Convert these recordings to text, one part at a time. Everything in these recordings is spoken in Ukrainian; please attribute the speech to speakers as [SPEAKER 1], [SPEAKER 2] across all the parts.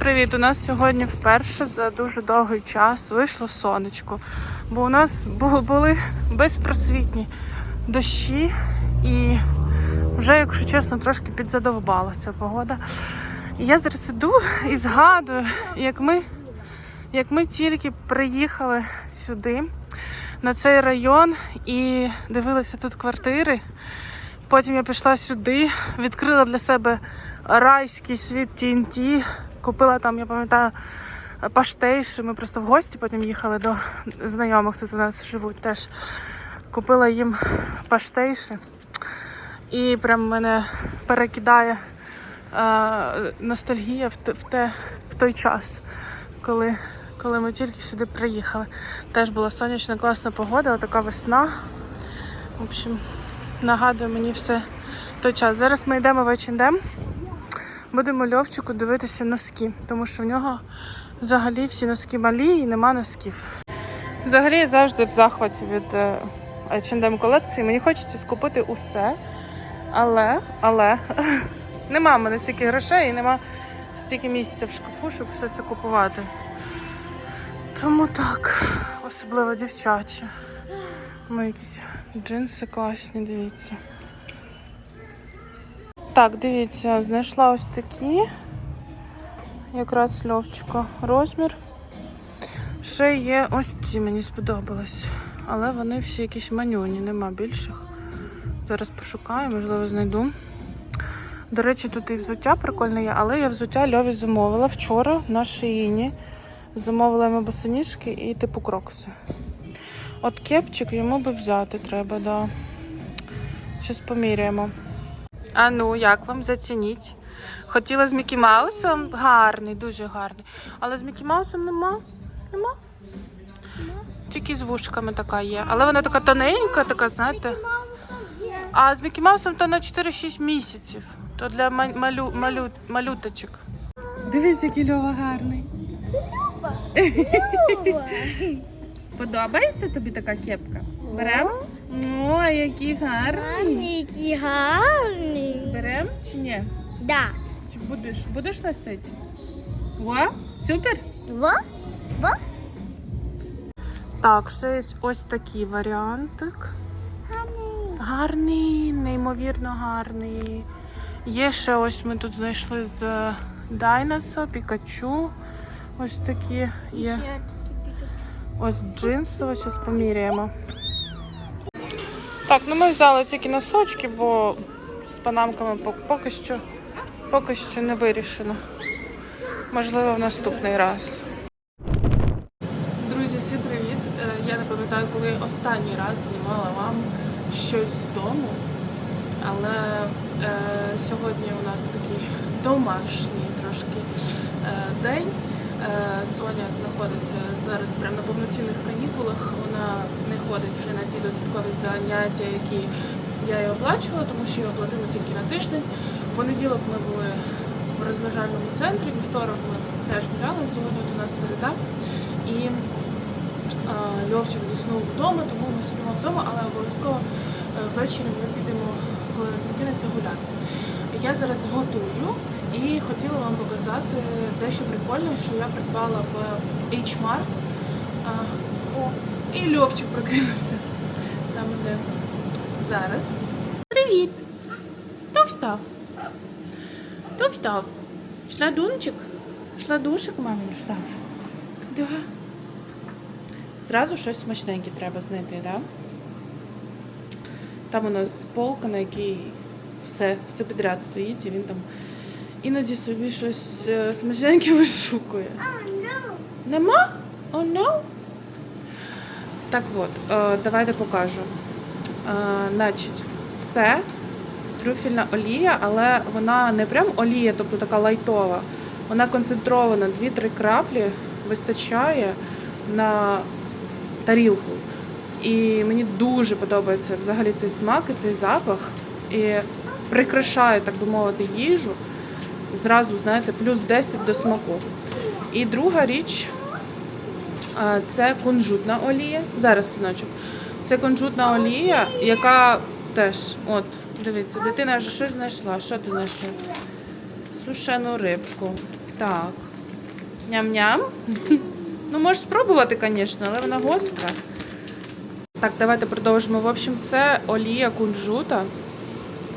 [SPEAKER 1] Привіт! У нас сьогодні вперше за дуже довгий час вийшло сонечко, бо у нас були безпросвітні дощі і вже, якщо чесно, трошки підзадовбала ця погода. Я зараз іду і згадую, як ми, як ми тільки приїхали сюди, на цей район, і дивилися тут квартири. Потім я пішла сюди, відкрила для себе райський світ TNT. Купила там, я пам'ятаю, паштейші. Ми просто в гості потім їхали до знайомих, тут у нас живуть теж. Купила їм паштейші. І прям мене перекидає е, ностальгія в, в, те, в той час, коли, коли ми тільки сюди приїхали. Теж була сонячна, класна погода, така весна. В общем, нагадує мені все той час. Зараз ми йдемо в H&M. Будемо Льовчику дивитися носки, тому що в нього взагалі всі носки малі і нема носків. Взагалі я завжди в захваті від е, H&M колекції. Мені хочеться скупити усе, але, але нема в мене стільки грошей і нема стільки місця в шкафу, щоб все це купувати. Тому так, особливо дівчачі. Ну, якісь джинси класні, дивіться. Так, дивіться, знайшла ось такі. Якраз льовчика розмір. Ще є ось ці, мені сподобались. Але вони всі якісь манюні, нема більших. Зараз пошукаю, можливо, знайду. До речі, тут і взуття прикольне є, але я взуття Льові замовила вчора на шиїні. Замовила йому босоніжки і типу крокси. От кепчик йому би взяти треба, да. Щас поміряємо. А ну, як вам зацініть? Хотіла з Мікі Маусом? Гарний, дуже гарний. Але з Мікі Маусом нема? Нема? Тільки з вушками така є. Але вона така тоненька, така, знаєте. А з Мікі Маусом то на 4-6 місяців. То для малю, малю, малюточок. Дивись, який Льова гарний. Подобається тобі така кепка? Берем? О, який гарний.
[SPEAKER 2] Який гарний.
[SPEAKER 1] Берем чи ні?
[SPEAKER 2] Да.
[SPEAKER 1] Чи будеш? Будеш носити? О, супер!
[SPEAKER 2] Во? Во?
[SPEAKER 1] Так, ще є ось такий варіантик. Гарний, неймовірно гарний. Є ще ось ми тут знайшли з Дайнасо, Пікачу. Ось такі є. Ось джинсове, зараз поміряємо. Так, ну ми взяли тільки носочки, бо з панамками по- поки що, поки що не вирішено. Можливо, в наступний раз. Друзі, всім привіт! Е, Я не пам'ятаю, коли останній раз знімала вам щось з дому. Але е, сьогодні у нас такий домашній трошки е, день. Е, Соня знаходиться зараз прямо на повноцінних канікулах. Вона не ходить вже на ті додаткові заняття, які я їй оплачувала, тому що я оплатила тільки на тиждень. В понеділок ми були в розважальному центрі, вівторок ми теж гуляли, сьогодні у нас середа. І а, Льовчик заснув вдома, тому ми сидимо вдома, але обов'язково е, ввечері ми підемо, коли він прокинеться гуляти. Я зараз готую і хотіла вам показати дещо прикольне, що я придбала в H-Mart. І Льовчик прокинувся. Там іде зараз. Привіт! Хто встав? Хто встав? Шладунчик? Шладушик мамин встав. Да. Зразу щось смачненьке треба знайти, да? Там у нас полка, на якій все, все підряд стоїть, і він там іноді собі щось е, смачненьке вишукує. Нема? О, oh, no? Так от, е, давайте покажу. Е, значить, це трюфельна олія, але вона не прям олія, тобто така лайтова. Вона концентрована, 2-3 краплі вистачає на тарілку. І мені дуже подобається взагалі цей смак і цей запах. І прикрашає, так би мовити, їжу. Зразу, знаєте, плюс 10 до смаку. І друга річ це кунжутна олія. Зараз, синочок. Це кунжутна олія, яка теж, от, дивіться, дитина вже щось знайшла. Що ти знайшов? Сушену рибку. Так. Ням-ням. Ну, можеш спробувати, звісно, але вона гостра. Так, давайте продовжимо. В общем, це олія кунжута,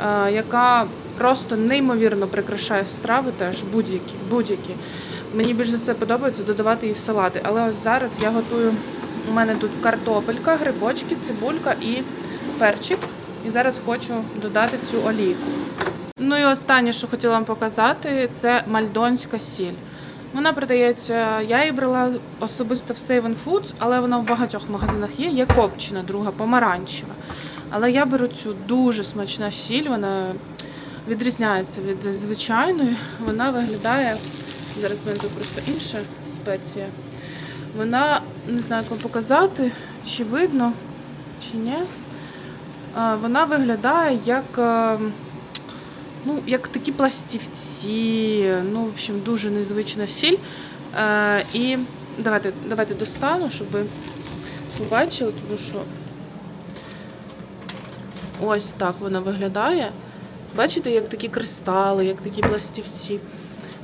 [SPEAKER 1] е, яка просто неймовірно прикрашає страви теж будь-які. будь-які. Мені більш за все подобається додавати її в салати. Але ось зараз я готую. У мене тут картопелька, грибочки, цибулька і перчик. І зараз хочу додати цю олійку. Ну і останнє, що хотіла вам показати, це мальдонська сіль. Вона продається, я її брала особисто в Save Foods, але вона в багатьох магазинах є. Є копчена, друга, помаранчева. Але я беру цю дуже смачна сіль, вона відрізняється від звичайної. Вона виглядає. Зараз в тут просто інша спеція. Вона, не знаю, як вам показати, чи видно, чи ні. Вона виглядає як, е, ну, як такі пластівці. Ну, в общем, дуже незвична сіль. Е, І давайте, давайте достану, щоб ви побачили, тому що ось так вона виглядає. Бачите, як такі кристали, як такі пластівці.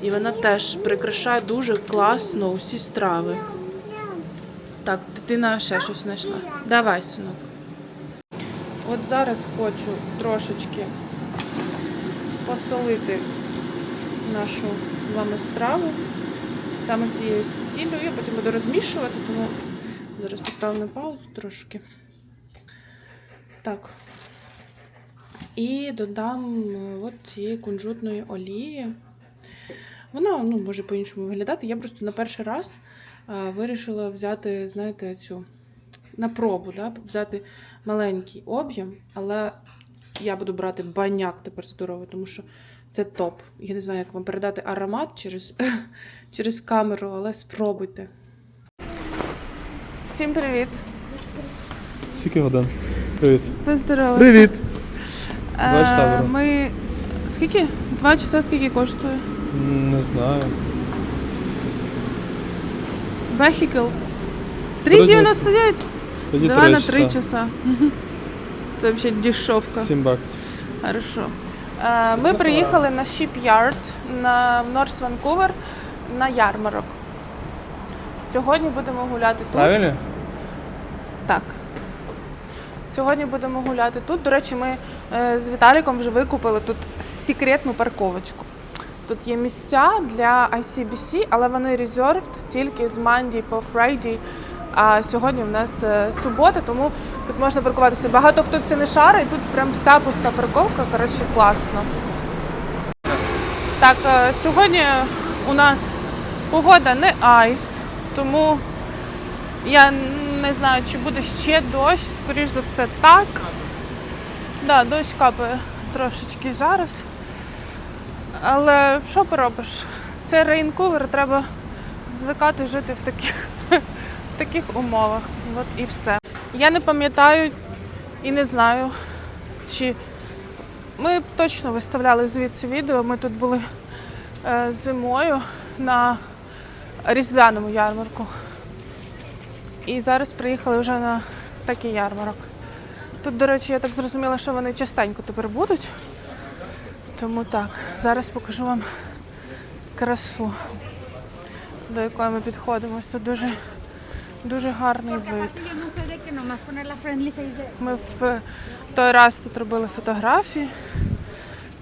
[SPEAKER 1] І вона теж прикрашає дуже класно усі страви. Так, дитина ще щось знайшла. Давай, синок. От зараз хочу трошечки посолити нашу з вами страву саме цією сіллю. Я потім буду розмішувати, тому зараз поставлю на паузу трошки. Так. І додам е, от цієї кунжутної олії. Вона ну, може по-іншому виглядати. Я просто на перший раз вирішила взяти, знаєте, цю на пробу, да? взяти маленький об'єм, але я буду брати баняк тепер здоровий, тому що це топ. Я не знаю, як вам передати аромат через, через камеру, але спробуйте. Всім привіт!
[SPEAKER 3] Скільки годин? Привіт.
[SPEAKER 1] Поздоровайся.
[SPEAKER 3] Привіт!
[SPEAKER 1] Е,
[SPEAKER 3] Два часа.
[SPEAKER 1] Ми. Скільки? Два часа скільки коштує?
[SPEAKER 3] Не знаю.
[SPEAKER 1] Vehicle.
[SPEAKER 3] Трудно.
[SPEAKER 1] 3,99?
[SPEAKER 3] Тоді
[SPEAKER 1] Давай
[SPEAKER 3] три
[SPEAKER 1] на 3
[SPEAKER 3] часа.
[SPEAKER 1] часа. Це взагалі дешевка.
[SPEAKER 3] 7 баксів.
[SPEAKER 1] Хорошо. Е, Ми приїхали на Shipyard на в Норс Ванкувер на ярмарок. Сьогодні будемо гуляти тут.
[SPEAKER 3] Правильно?
[SPEAKER 1] Так. Сьогодні будемо гуляти тут. До речі, ми е, з Віталіком вже викупили тут секретну парковочку. Тут є місця для ICBC, але вони reserved тільки з Monday по Friday. А сьогодні в нас е, субота, тому тут можна паркуватися. Багато хто це не шарить, тут прям вся пуста парковка. Коротше, класно. Так, е, сьогодні у нас погода не айс, тому я не знаю, чи буде ще дощ, скоріш за все, так. Да, дощ капає трошечки зараз. Але що поробиш? Це рейнкувер, треба звикати жити в таких, в таких умовах. От і все. Я не пам'ятаю і не знаю, чи ми точно виставляли звідси відео. Ми тут були е, зимою на різдвяному ярмарку. І зараз приїхали вже на такий ярмарок. Тут, до речі, я так зрозуміла, що вони частенько тепер будуть. Тому так, зараз покажу вам красу, до якої ми підходимо. Ось дуже, дуже гарний вид. Ми в той раз тут робили фотографії.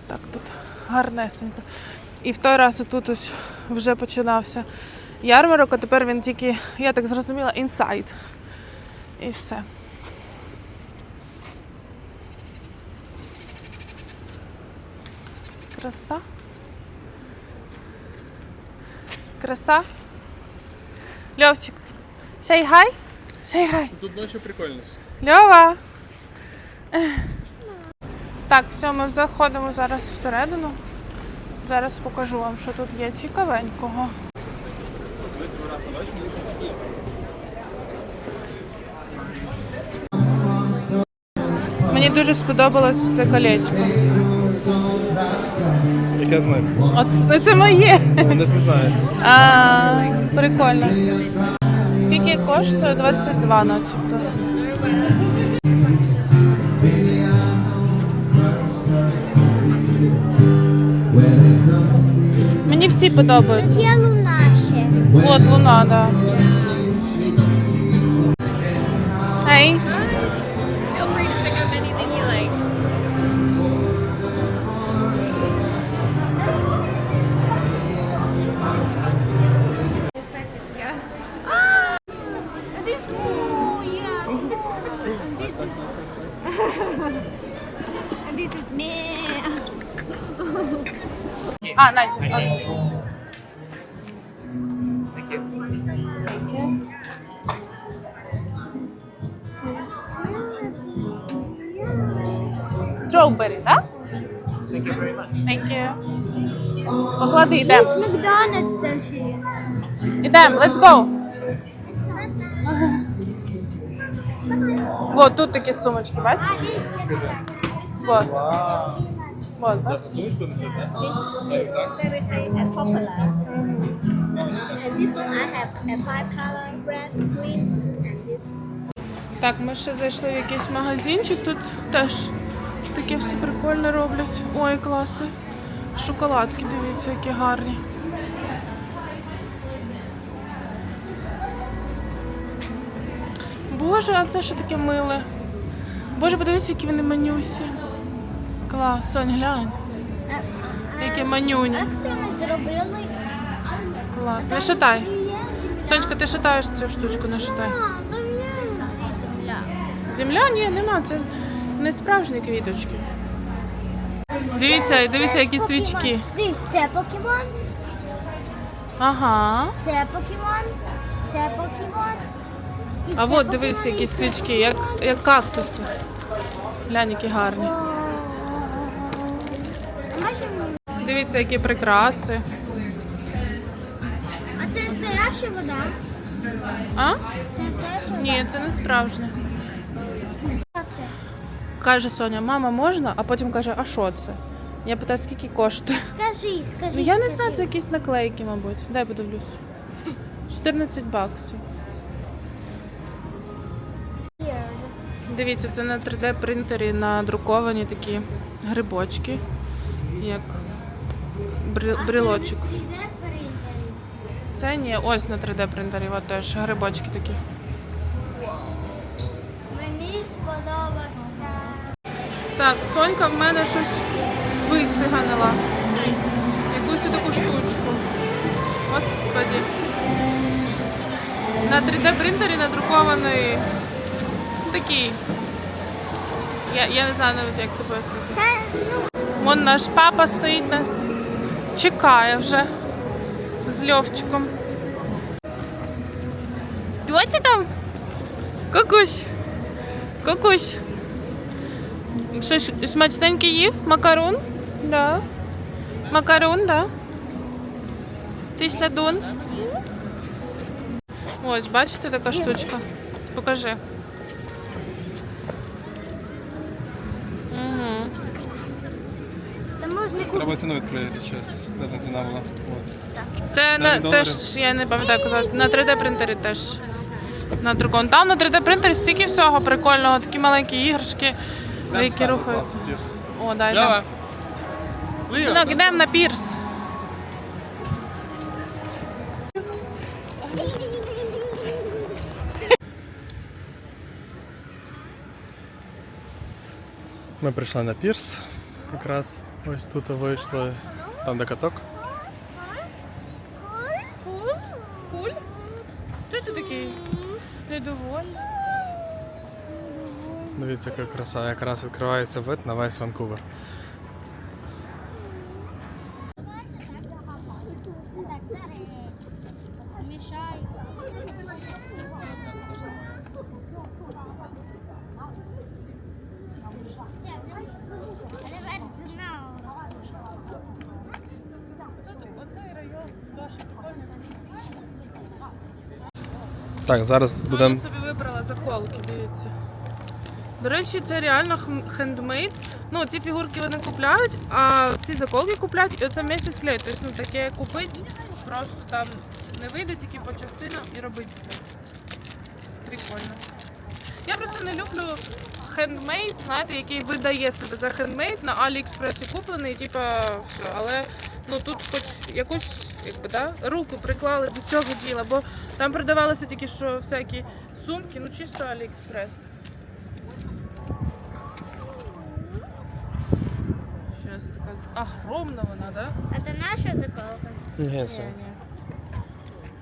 [SPEAKER 1] Так, тут гарнесенько. І в той раз тут ось вже починався ярмарок, а тепер він тільки, я так зрозуміла, інсайд. І все. Краса. Краса. Льовчик. Say hi. Say hi.
[SPEAKER 3] Тут ночі прикольно.
[SPEAKER 1] Льова. Так, все, ми заходимо зараз всередину. Зараз покажу вам, що тут є цікавенького. Мені дуже сподобалось це колечко.
[SPEAKER 3] Яке знак?
[SPEAKER 1] От це моє.
[SPEAKER 3] Вони не знають.
[SPEAKER 1] А, прикольно. Скільки коштує? 22 начебто. Мені всі подобаються.
[SPEAKER 2] Є лунаще.
[SPEAKER 1] Вот луна, да.
[SPEAKER 2] this is,
[SPEAKER 4] And this is me.
[SPEAKER 1] А, Надя. окей. Thank you. Strawberry, так? Thank you very much. Thank you. Поклади, йдемо.
[SPEAKER 2] McDonald's там ще є.
[SPEAKER 1] Ідемо, let's go. Вот тут такі сумочки, бачиш? Вот. Вот, бачиш?
[SPEAKER 5] This is very famous and popular. And this one I have a five color red, green, and this.
[SPEAKER 1] Так, ми ще зайшли в якийсь магазинчик, тут теж таке все прикольно роблять. Ой, класно. Шоколадки, дивіться, які гарні. Боже, а це що таке миле? Боже, подивіться, які вони манюсі. Клас, Сонь, глянь. Яке манюні.
[SPEAKER 2] Як це ми зробили?
[SPEAKER 1] Клас. Не шатай. Сонечка, ти шатаєш цю штучку, не шатай.
[SPEAKER 2] Земля.
[SPEAKER 1] Земля? Ні, нема, це не справжні квіточки. Дивіться, дивіться, які свічки.
[SPEAKER 2] Дивіться, це покемон,
[SPEAKER 1] Ага.
[SPEAKER 2] це покемон, це покемон.
[SPEAKER 1] А от дивись, які свічки, як, як кактуси. Глянь, які гарні. Дивіться, які прикраси.
[SPEAKER 2] А це настояща вода?
[SPEAKER 1] А?
[SPEAKER 2] Це настояща?
[SPEAKER 1] Ні, це не
[SPEAKER 2] це?
[SPEAKER 1] Каже Соня, мама, можна? А потім каже, а що це? Я питаю, скільки коштує.
[SPEAKER 2] Скажи, скажи.
[SPEAKER 1] Ну я не знаю, це якісь наклейки, мабуть. Дай подивлюсь. 14 баксів. Дивіться, це на 3D принтері надруковані такі грибочки, як брілочок. Це ні, ось на 3D принтері, от теж грибочки такі.
[SPEAKER 2] Мені сподобався.
[SPEAKER 1] Так, Сонька в мене щось вициганила. Якусь таку штучку. Господи. На 3D принтері надрукований такий. Я, я не знаю навіть, як це пояснити.
[SPEAKER 2] Це, ну,
[SPEAKER 1] Вон наш папа стоїть нас. Чекає вже з Льовчиком. Доці там? Кокусь. Кокусь. Щось смачненьке їв? Макарон? Да. Макарон, да. Ти слядун? Ось, бачите, така штучка. Покажи.
[SPEAKER 3] Треба ціну відкрити зараз. Де там ціна була? От.
[SPEAKER 1] Це на,
[SPEAKER 3] доларів.
[SPEAKER 1] теж, я не пам'ятаю казати, на 3D принтері теж. На другому. Там на 3D принтері стільки всього прикольного, такі маленькі іграшки, які рухаються. О, дай
[SPEAKER 3] Лява.
[SPEAKER 1] Синок, йдемо на пірс.
[SPEAKER 3] Ми прийшли на пірс. Якраз ось тут вийшли. Там де каток.
[SPEAKER 1] Куль? Куль? Що ти такий? Недовольний?
[SPEAKER 3] Дивіться, яка краса. Якраз відкривається вид на весь Ванкувер.
[SPEAKER 2] Мішай.
[SPEAKER 1] Оцей район дуже прикольний.
[SPEAKER 3] Так, зараз будемо.
[SPEAKER 1] собі вибрала заколки, дивіться. До речі, це реально хендмейд. Ну, ці фігурки вони купляють, а ці заколки купляють, і оце місяць склеють. Тобто, ну, таке купить, просто там не вийде тільки по частинам і робити це. Прикольно. Я просто не люблю хендмейд, знаєте, який видає себе за хендмейд на Аліекспресі куплений, типа, все. Але ну тут хоч якусь якби, да? руку приклали до цього діла, бо там продавалися тільки що всякі сумки, ну чисто Аліекспрес. Щось така огромна вона, да?
[SPEAKER 2] Это наша заколка.
[SPEAKER 3] Ні, це.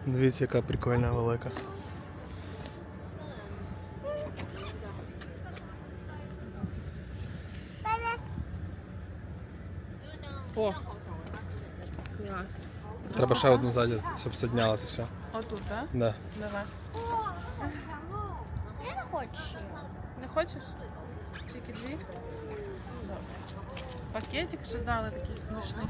[SPEAKER 3] Дивіться, яка прикольна велика.
[SPEAKER 1] О! Клас.
[SPEAKER 3] Треба ще одну ззаді, щоб підняла все.
[SPEAKER 1] Отут, так? Да?
[SPEAKER 3] Да.
[SPEAKER 1] Давай.
[SPEAKER 2] Я не хочу.
[SPEAKER 1] Не хочеш? Тільки дві? Добре. Пакетик ще дали такий смачний.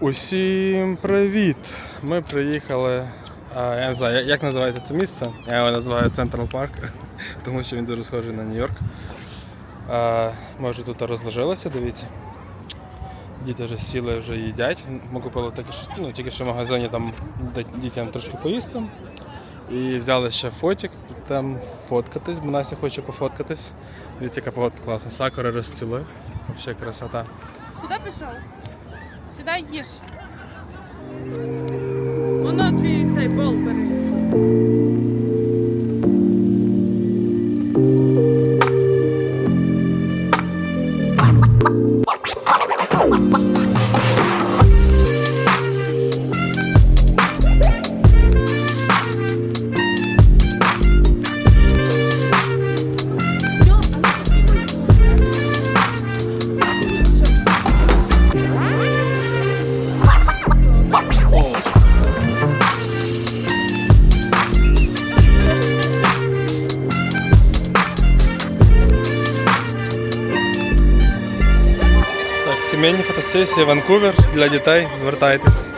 [SPEAKER 3] Усім привіт! Ми приїхали. А, я не знаю, як- називається це місце. Я його називаю Централ Парк, тому що він дуже схожий на Нью-Йорк. Ми вже тут розложилися, дивіться. Діти вже сіли, вже їдять. Ми купили тільки що, ну, тільки що в магазині там дітям трошки поїсти. І взяли ще фотик, там фоткатись, бо Настя хоче пофоткатись. Дивіться, яка погодка класна. Сакури розцвіли. Взагалі красота.
[SPEAKER 1] Куди пішов? Сідай їж. Воно твій цей бол.
[SPEAKER 3] Сімейні фотосесії Ванкувер для дітей. Звертайтесь.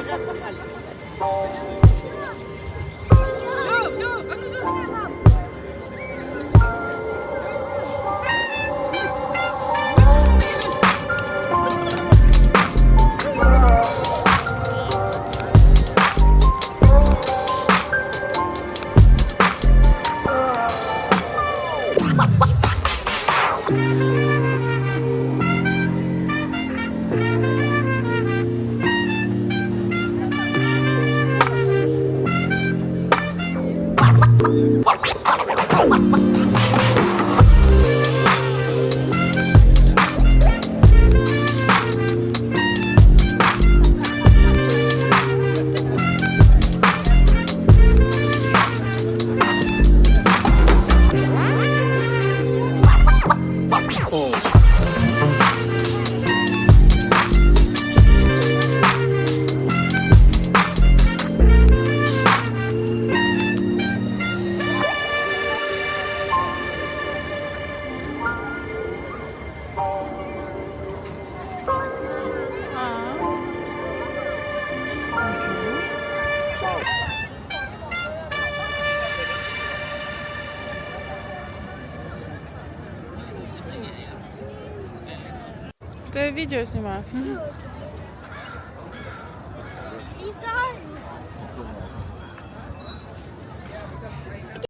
[SPEAKER 1] Ти відео знімаєш?